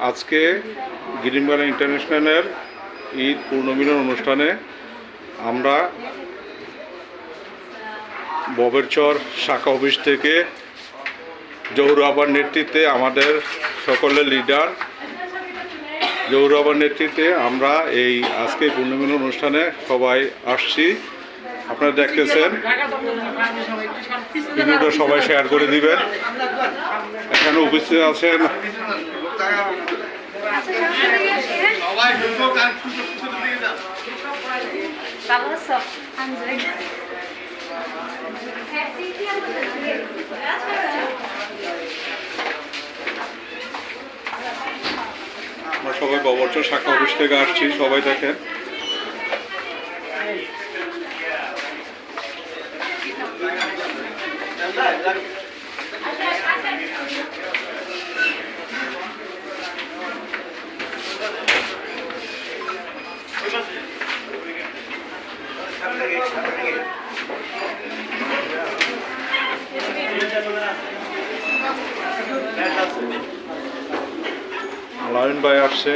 আজকে গিরিমবালা ইন্টারন্যাশনালের ঈদ পূর্ণমিলন অনুষ্ঠানে আমরা ববেরচর শাখা অফিস থেকে জহুর আবার নেতৃত্বে আমাদের সকলের লিডার জহুর আবার নেতৃত্বে আমরা এই আজকে পূর্ণমিলন অনুষ্ঠানে সবাই আসছি আপনারা দেখতেছেন, ভিডিওটা সবাই শেয়ার করে দিবেন এখানে উপস্থিত আছেন. আমরা সবাই ববরচর শাখা অফিস থেকে আসছি সবাই দেখেন। লায়ন ভাই আসছে।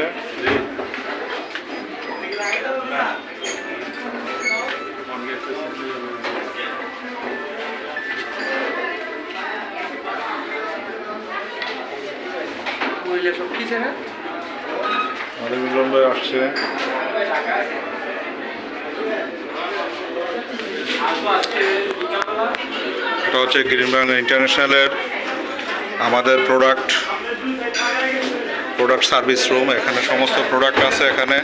আমাদের মিলন ভাই আসছে। এটা হচ্ছে গ্রিন বাংলা ইন্টারন্যাশনালের আমাদের প্রোডাক্ট প্রোডাক্ট সার্ভিস রুম এখানে সমস্ত প্রোডাক্ট আছে এখানে।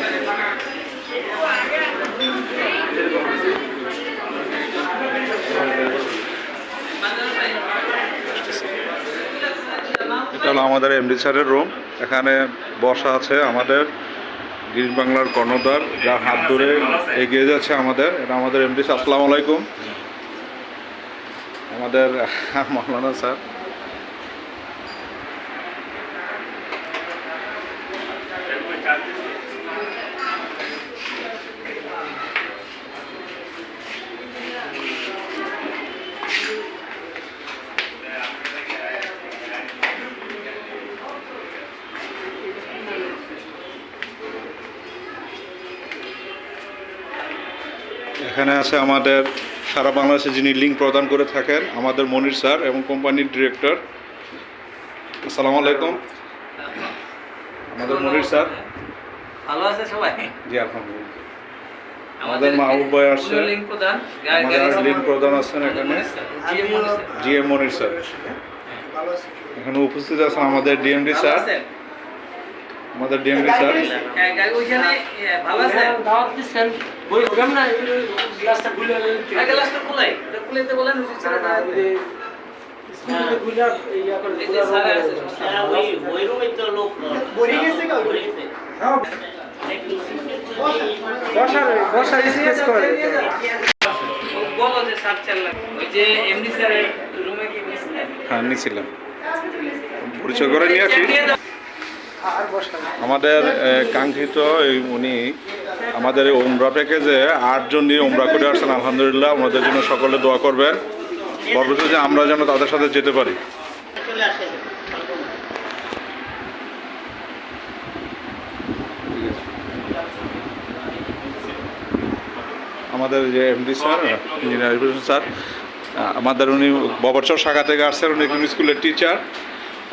এটা হলো আমাদের এমডি স্যারের রুম এখানে বসা আছে আমাদের গ্রিন বাংলার কর্ণধার, যার হাত ধরে এগিয়ে যাচ্ছে আমাদের। এটা আমাদের এমডি আসসালামু আলাইকুম। আমাদের মৌলানা স্যার। এখানে আছে আমাদের সারা বাংলাদেশে যিনি লিঙ্ক প্রদান করে থাকেন আমাদের মনির স্যার এবং কোম্পানির ডিরেক্টর। আসসালামু আলাইকুম। আমাদের মনির স্যার। ভালো আছে সবাই? জি আলহামদুলিল্লাহ। আমাদের মাহবুব ভাই আসছে। আমাদের লিঙ্ক প্রদান আছেন এখানে? G M Monir sir. এখানে উপস্থিত আছেন আমাদের ডিএমডি স্যার। আমাদের স্যার। ইয়া হ্যাঁ, ওই ওই রুমে তো লোক। বড়ি গেছে কাউ? ভরে গেছে। বসার বসার স্পেস করে। বলো যে স্যার চাল্লা ওই যে এমডি স্যারের রুমে কি মিসলেন হ্যাঁ নিয়েছিলাম পরিচয় করে নিয়ে আসি। আমাদের কাঙ্ক্ষিত উনি আমাদের ওমরা প্যাকেজে আটজন নিয়ে ওমরা করে আসছেন, আলহামদুলিল্লাহ। ওনাদের জন্য সকলে দোয়া করবেন। পরবর্তীতে যে আমরা যেন তাদের সাথে যেতে পারি। আমাদের যে এমডি স্যার, ইঞ্জিনিয়ার স্যার, আমাদের উনি ববরচর শাখা থেকে আসছেন, উনি স্কুলের টিচার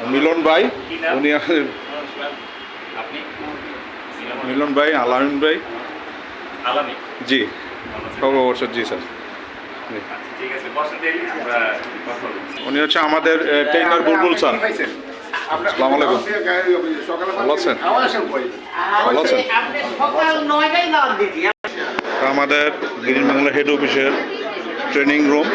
মিলন ভাই। উনি আমাদের- মিলন ভাই আলামিন ভাই। জি। ববরচর জি স্যার। বলব। উনি হচ্ছে আমাদের ট্রেনার বুলবুল স্যার। আসসালামু আলাইকুম। ভালো আছেন? ভালো আছেন? আমাদের গ্রিন বাংলা হেড অফিসের ট্রেনিং রুম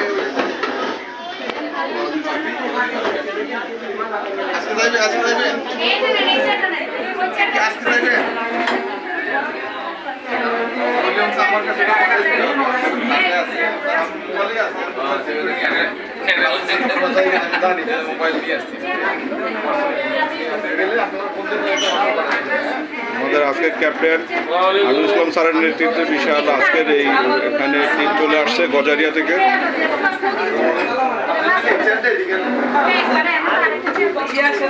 আমাদের আজকের ক্যাপ্টেন আলু ইসলাম স্যারের নেতৃত্বে বিশাল আজকের এই এখানে টিম চলে আসছে গজারিয়া থেকে। വിദ്യാഭ്യാസ